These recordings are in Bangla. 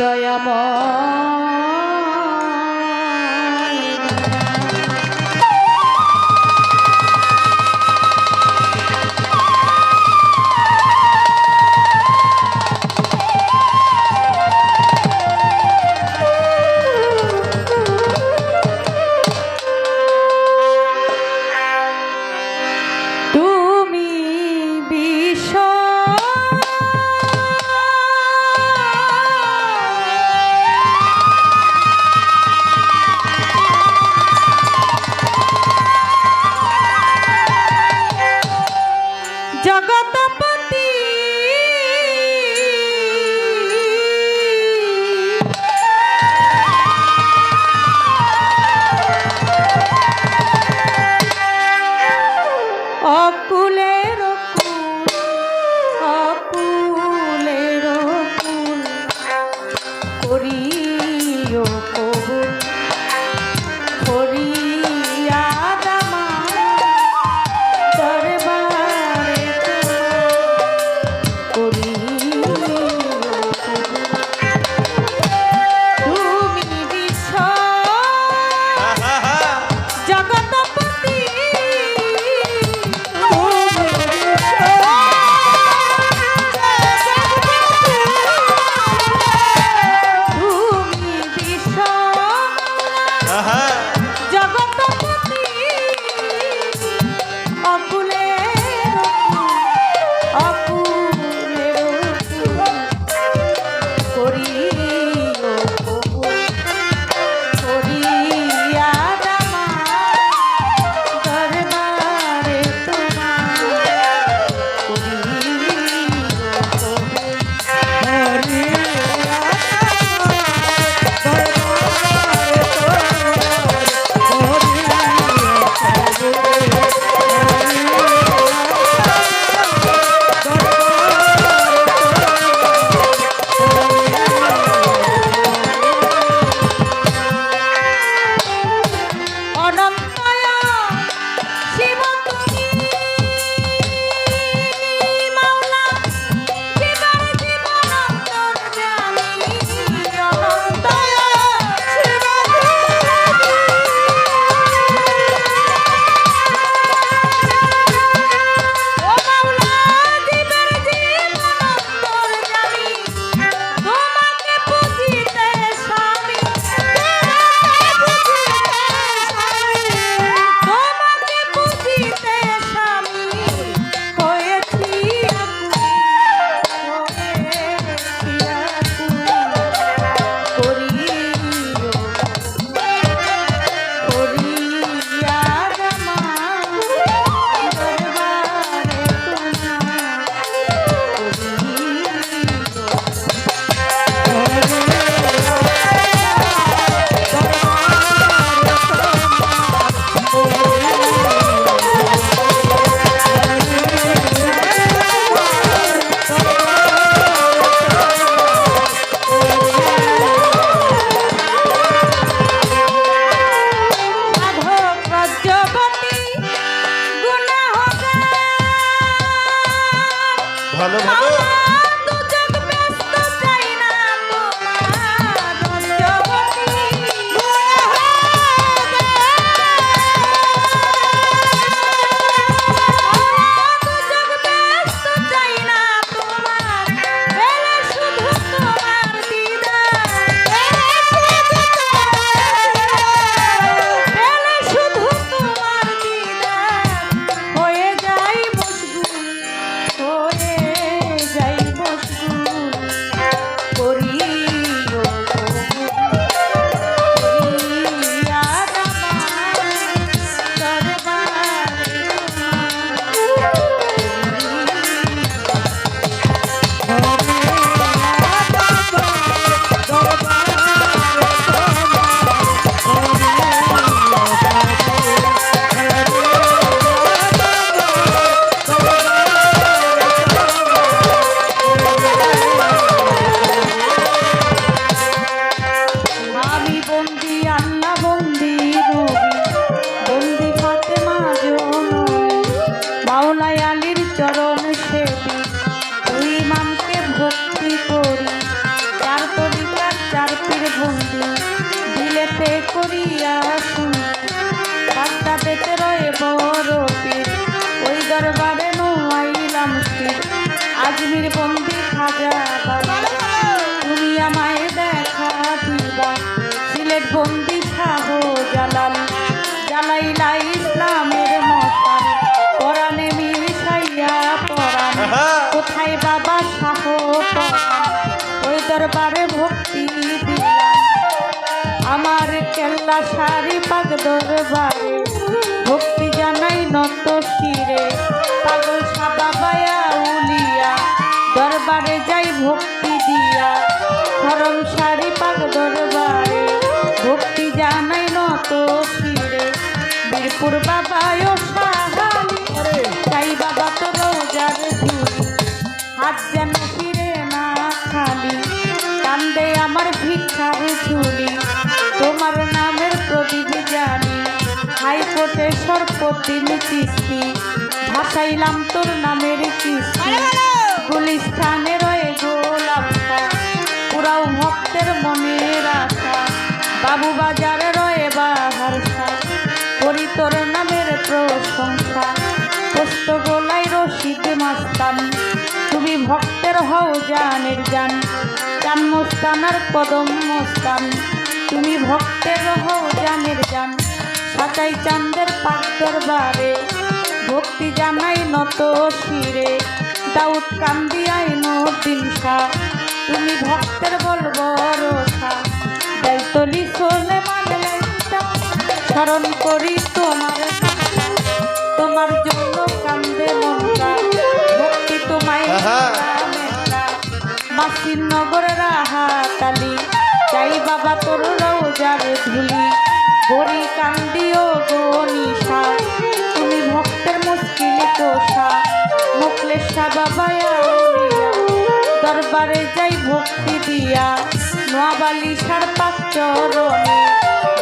দয়াময় প্রিয় কবুল শাড়ি পাক দরবারে ভক্তি জানাই নত শিরে। পাগল সাবাবায়া উলিয়া। দরবারে যাই ভক্তি দিয়া। ধরম শাড়ি পাক দরবারে ভক্তি জানাই নত শিরে। বীরপুর বাবায় সর্বদিন কিস্তি ভাসাইলাম তোর নামের কিস্তি গুলিস্থানে রয়ে গোলাপ পুরাও ভক্তের মনের আশা। বাবু বাজারে রয়ে বাহার করি তোর নামের প্রশংসা। পোস্ত গোলাই রশিদ মাস্তান। তুমি ভক্তের হও জানের জান। চান মোস্তানার কদম মোস্তান। তুমি ভক্তের হও জানের জান। সাচাই চান্দের পাক দরবারে ভক্তি জানাই নত শিরে দাউদ কান্দিয়াই নদিন শাহ তুমি ভক্তের বলব শোনে মানলে স্মরণ করি তোমার। তোমার জন্য কান্দে মনটা ভক্তি তোমায়। মাসির নগরের রাহাতালি চাই বাবা তোর রোজার ধুলি বড়ি কান্দিও গনিশা তুমি ভক্তের মুশকিল কোষা মুকলেশা বাবায়া দরবারে যাই ভক্তি দিয়া। নোয়াবালি সার পাক চরণে,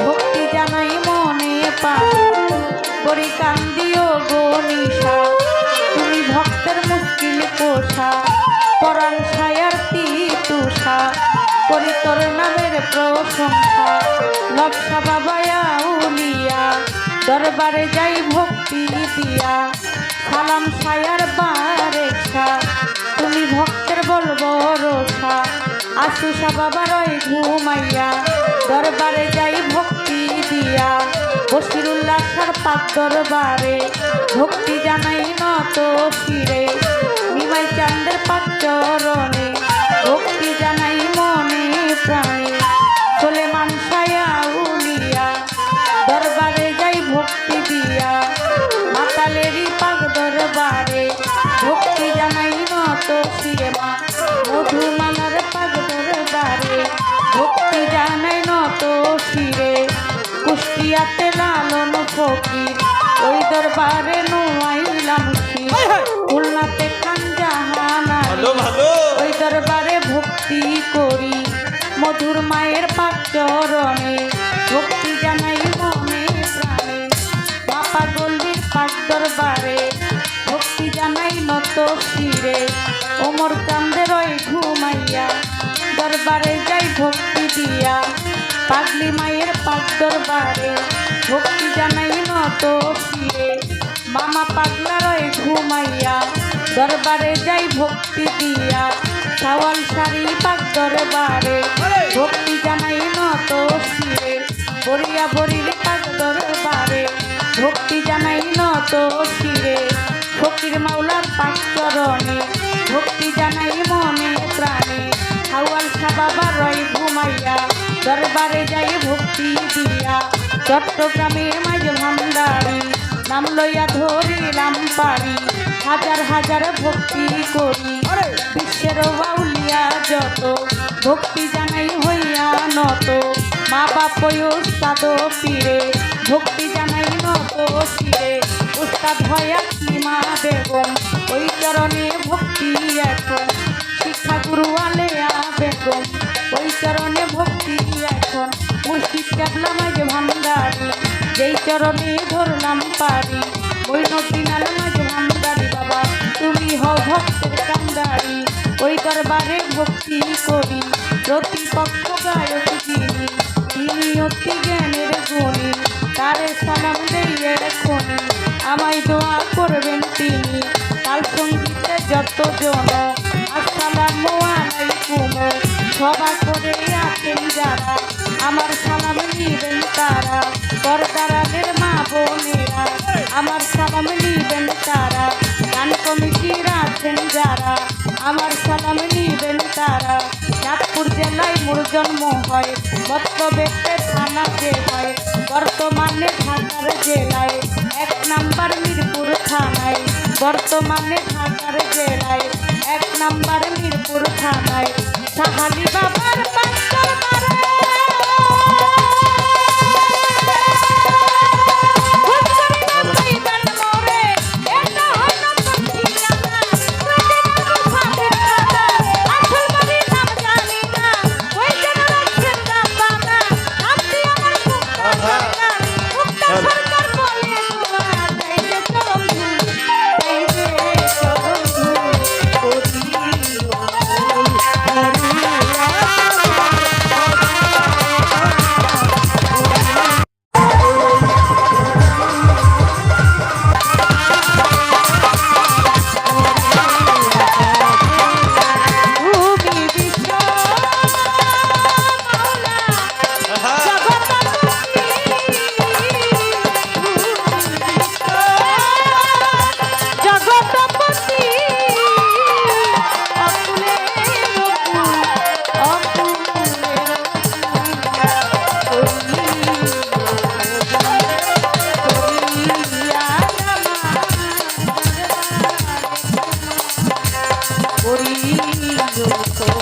ভক্তি জানাই মনে পাই করি কান্দিও গনিশা তুমি ভক্তের মুশকিল কোষা পরাণ ছায়ার তুষা করি তোর নামের প্রশংসা। লক্ষা বাবায়া উলিয়া দরবারে যাই ভক্তি দিয়া। সালাম ছায়ার বারেখা তুমি ভক্তের বলব রোষা আশুষা বাবা রয় ঘুমাইয়া, দরবারে যাই ভক্তি দিয়া। বসিরুল্লাহ সার পাক দরবারে, ভক্তি জানাই নত শিরে নিমাই চান্দের পাক চরণে, ভক্তি দরবারে নোয়াইলাম শির খুলনাতে খান জাহানা ওই দরবারে ভক্তি করি। মধুর মায়ের পাক চরণে ভক্তি জানাই মনে প্রাণে। বাপা গল্লির পাক দরবারে ভক্তি জানাই নত শিরে। ওমর চান্দের ওই ঘুমাইয়া দরবারে যাই ভক্তি দিয়া। পাগলি মায়ের পাক দরবারে ভক্তি জানাই নত মামা পাগলার ওই ঘুমাইয়া দরবারে যাই ভক্তি দিয়া। সাওয়াল শাড়ি পাক দরবারে ভক্তি জানাই নত শিরে। বরিয়া বরির পাক দরবারে ভক্তি জানাই নত শিরে। ফকির মাওলার পাক চরণে ভক্তি জানাই মনে প্রাণে। হাওয়াল বাবা রয় ঘুমাইয়া দরবারে যাই ভক্তি দিয়া। চট্টগ্রামের মাঝ ভান্ডারি নাম লইয়া ধরিলাম পারি হাজার হাজার ভক্তি করি। বিশ্বের বাউলিয়া যত ভক্তি জানাই হইয়া নত। মা বাপ উস্তাদ পীরে ভক্তি জানাই নত শিরে উস্তাদ হয়া মা বেগম ওই চরণে ভক্তি এখন। শিক্ষা গুরু আলেয়া বেগম ওই চরণে ভক্তি এখন। মুর্শিদ কেবলা মাঝে ভান্ডারি যেই চরণে ধরলাম পারি ওই নদী মাঝে বাবা, তুমি হও ভক্তের ওই দরবারে ভক্তি করি প্রতিপক্ষ গায়ক তিনি অতি জ্ঞানের গুণী, তারে সালাম আমায় দোয়া করবেন তিনি, কাল সঙ্গীতে যত জন। আসসালামু আলাইকুম। সবা করে আছেন যারা। আমার সালাম নিবেন তারা। বরদারাদের মা বোনে আমার সালাম নিবেন তারা। গান কমিটির আছেন যারা। আমার সালাম নিবেন তারা। চাঁদপুর জেলায় মোর জন্ম হয় বর্তবেতে থানাতে হয়। বর্তমানে ঢাকার জেলায় এক নাম্বার মিরপুর থানায়। বর্তমানে ঢাকার জেলায় এক নাম্বার মিরপুর থানায়। সাহালি বাবার তরে